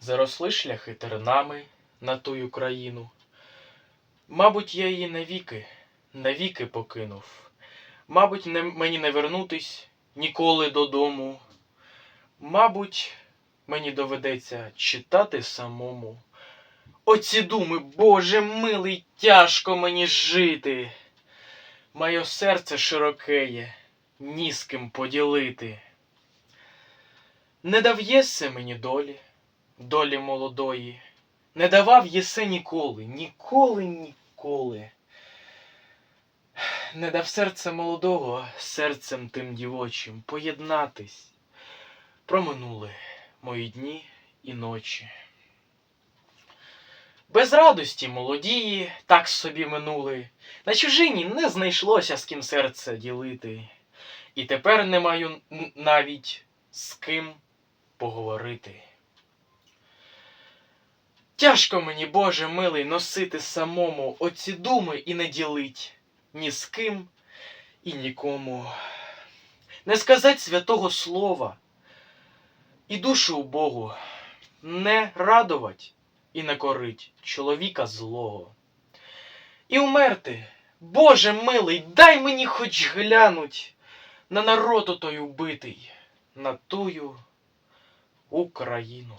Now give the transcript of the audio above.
Заросли шляхи тернами на тую країну. Мабуть, я її навіки, навіки покинув. Мабуть, не, мені не вернутись ніколи додому. Мабуть, мені доведеться читати самому. Оці думи, Боже милий, тяжко мені жити. Моє серце широкеє, ні з ким поділити. Не дав єси мені долі, долі молодої, не давав єси ніколи, ніколи, ніколи. Не дав серце молодого серцем тим дівочим поєднатись. Проминули мої дні і ночі. Без радості молодії так собі минули. На чужині не знайшлося з ким серце ділити. І тепер не маю навіть з ким поговорити. Тяжко мені, Боже милий, носити самому оці думи і не ділить ні з ким і нікому. Не сказать святого слова і душу Богу не радовать і не корить чоловіка злого. І умерти, Боже милий, дай мені хоч глянуть на народ отой убитий, на тую Україну.